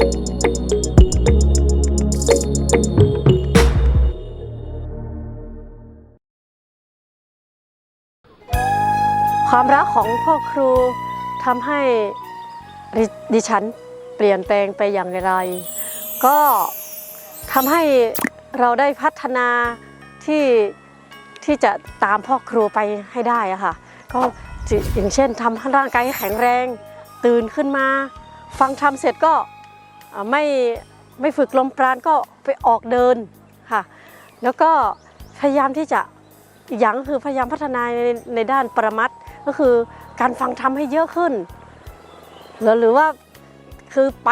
ความรักของพ่อครูทำให้ดิฉันเปลี่ยนแปลงไปอย่างไร ก็ทำให้เราได้พัฒนาที่ที่จะตามพ่อครูไปให้ได้อะค่ะก็อย่างเช่นทำให้ร่างกายแข็งแรง ตื่นขึ้นมา ฟังทำเสร็จก็ ไม่ไม่ฝึกลมปราณก็ไปออกเดินค่ะ แล้วก็พยายามที่จะอีกอย่างก็คือพยายามพัฒนาในในด้านปรมัตก็คือการฟังธรรมให้เยอะขึ้น หรือหรือว่าคือไป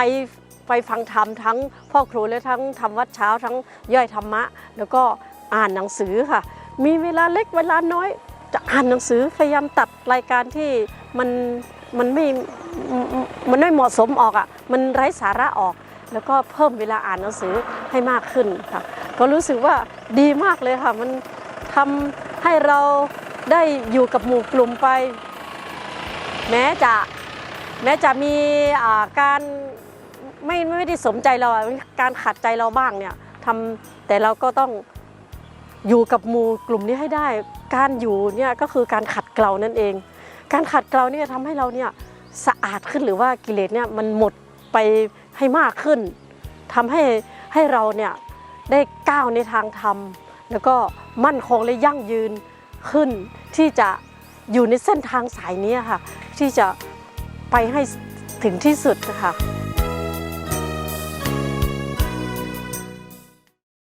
ไปฟังธรรมทั้งพ่อครูและทั้งทำวัดเช้าทั้งย่อยธรรมะ แล้วก็อ่านหนังสือค่ะ มีเวลาเล็กเวลาน้อย จะอ่านหนังสือพยายามตัดรายการที่มันมันไม่มันไม่เหมาะสมออกอะมันไร้สาระออก แล้วก็เพิ่มเวลาอ่านหนังสือให้มากขึ้นค่ะก็รู้สึกว่าดีมากเลยค่ะ มันทำให้เราได้อยู่กับหมู่กลุ่มไป แม้จะแม้จะมีการไม่ไม่ได้สมใจเราการขัดใจเราบ้างเนี่ยทำแต่เราก็ต้องอยู่กับหมู่กลุ่มนี้ให้ได้ การอยู่เนี่ยก็คือการขัดเกลานั่นเอง การขัดเกลาเนี่ยทำให้เราเนี่ยสะอาดขึ้นหรือว่ากิเลสเนี่ยมันหมดไปให้มากขึ้นทำให้ให้เราเนี่ยได้ก้าวในทางธรรม แล้วก็มั่นคงและยั่งยืนขึ้น ที่จะอยู่ในเส้นทางสายนี้ค่ะ ที่จะไปให้ถึงที่สุดนะคะ